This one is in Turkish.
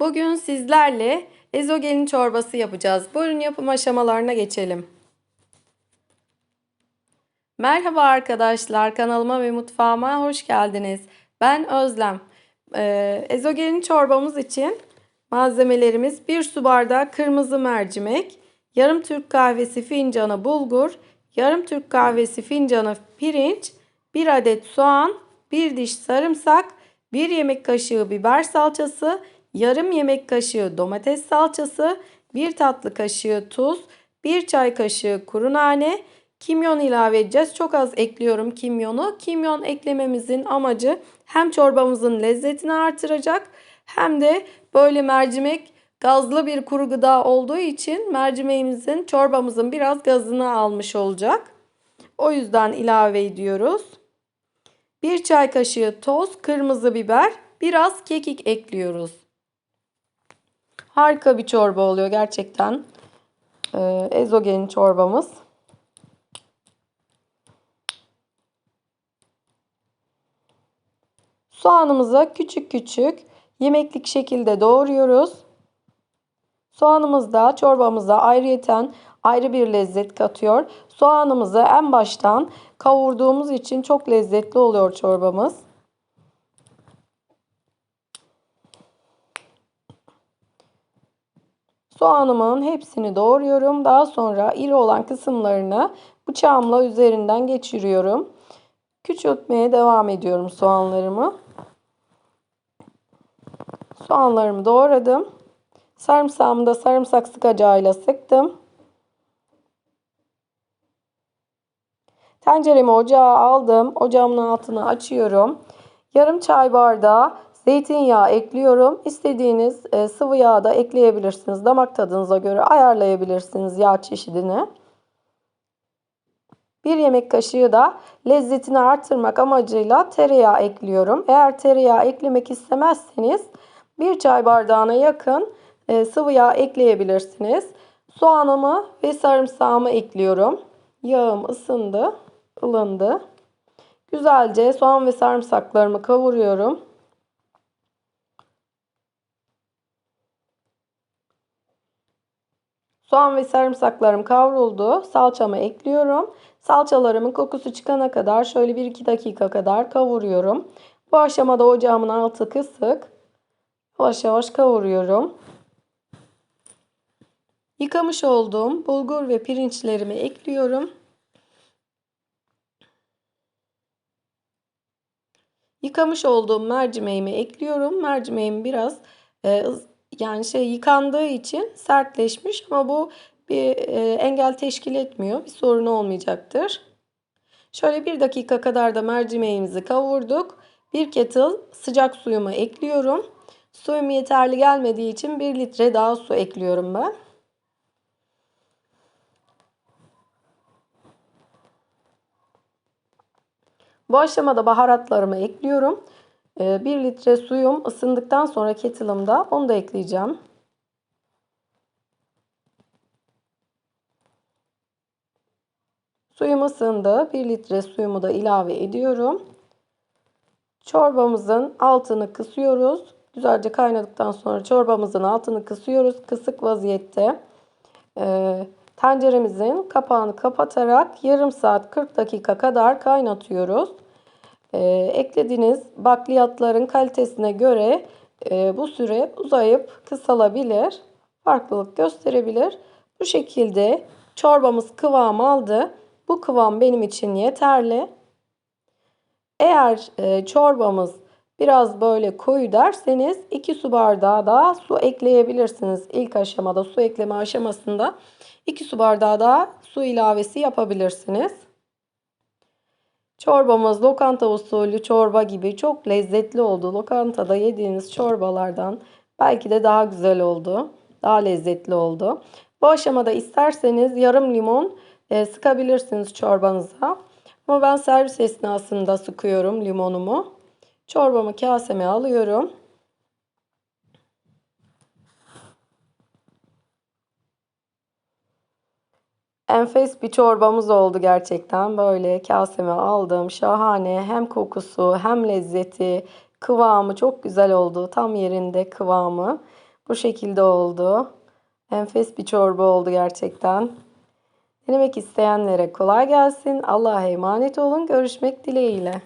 Bugün sizlerle ezogelin çorbası yapacağız. Buyurun yapım aşamalarına geçelim. Merhaba arkadaşlar, kanalıma ve mutfağıma hoş geldiniz. Ben Özlem. Ee, ezogelin çorbamız için malzemelerimiz 1 su bardağı kırmızı mercimek, yarım Türk kahvesi fincanı bulgur, yarım Türk kahvesi fincanı pirinç, 1 adet soğan, 1 diş sarımsak, 1 yemek kaşığı biber salçası, yarım yemek kaşığı domates salçası, 1 tatlı kaşığı tuz, 1 çay kaşığı kuru nane, kimyon ilave edeceğiz. Çok az ekliyorum kimyonu. Kimyon eklememizin amacı hem çorbamızın lezzetini artıracak hem de böyle mercimek gazlı bir kuru gıda olduğu için mercimeğimizin çorbamızın biraz gazını almış olacak. O yüzden ilave ediyoruz. 1 çay kaşığı toz, kırmızı biber, biraz kekik ekliyoruz. Harika bir çorba oluyor gerçekten. Ee, ezogelin çorbamız. Soğanımızı küçük küçük yemeklik şekilde doğruyoruz. Soğanımız da çorbamıza ayrıyeten ayrı bir lezzet katıyor. Soğanımızı en baştan kavurduğumuz için çok lezzetli oluyor çorbamız. Soğanımın hepsini doğruyorum. Daha sonra iri olan kısımlarını bıçağımla üzerinden geçiriyorum. Küçültmeye devam ediyorum soğanlarımı. Soğanlarımı doğradım. Sarımsağımı da sarımsak sıkacağıyla sıktım. Tenceremi ocağa aldım. Ocağımın altını açıyorum. Yarım çay bardağı zeytinyağı ekliyorum. İstediğiniz e, sıvı yağ da ekleyebilirsiniz. Damak tadınıza göre ayarlayabilirsiniz yağ çeşidini. Bir yemek kaşığı da lezzetini artırmak amacıyla tereyağı ekliyorum. Eğer tereyağı eklemek istemezseniz bir çay bardağına yakın e, sıvı yağ ekleyebilirsiniz. Soğanımı ve sarımsağımı ekliyorum. Yağım ısındı, ılındı. Güzelce soğan ve sarımsaklarımı kavuruyorum. Soğan ve sarımsaklarım kavruldu. Salçamı ekliyorum. Salçalarımın kokusu çıkana kadar şöyle 1-2 dakika kadar kavuruyorum. Bu aşamada ocağımın altı kısık. Yavaş yavaş kavuruyorum. Yıkamış olduğum bulgur ve pirinçlerimi ekliyorum. Yıkamış olduğum mercimeğimi ekliyorum. Mercimeğim biraz e, yani şey yıkandığı için sertleşmiş ama bu bir e, engel teşkil etmiyor. Bir sorun olmayacaktır. Şöyle bir dakika kadar da mercimeğimizi kavurduk. Bir kettle sıcak suyumu ekliyorum. Suyum yeterli gelmediği için 1 litre daha su ekliyorum ben. Bu aşamada baharatlarımı ekliyorum. 1 ee, litre suyum ısındıktan sonra kettle'ımda onu da ekleyeceğim. Suyum ısındı. 1 litre suyumu da ilave ediyorum. Çorbamızın altını kısıyoruz. Güzelce kaynadıktan sonra çorbamızın altını kısıyoruz. Kısık vaziyette e, tenceremizin kapağını kapatarak yarım saat 40 dakika kadar kaynatıyoruz. E, eklediğiniz bakliyatların kalitesine göre e, bu süre uzayıp kısalabilir. Farklılık gösterebilir. Bu şekilde çorbamız kıvam aldı. Bu kıvam benim için yeterli. Eğer e, çorbamız biraz böyle koyu derseniz 2 su bardağı daha su ekleyebilirsiniz. İlk aşamada su ekleme aşamasında 2 su bardağı daha su ilavesi yapabilirsiniz. Çorbamız lokanta usulü çorba gibi çok lezzetli oldu. Lokantada yediğiniz çorbalardan belki de daha güzel oldu. Daha lezzetli oldu. Bu aşamada isterseniz yarım limon e, sıkabilirsiniz çorbanıza. Ama ben servis esnasında sıkıyorum limonumu. Çorbamı kaseme alıyorum. Enfes bir çorbamız oldu gerçekten. Böyle kaseme aldım. Şahane. Hem kokusu hem lezzeti, kıvamı çok güzel oldu. Tam yerinde kıvamı. Bu şekilde oldu. Enfes bir çorba oldu gerçekten. Denemek isteyenlere kolay gelsin. Allah'a emanet olun. Görüşmek dileğiyle.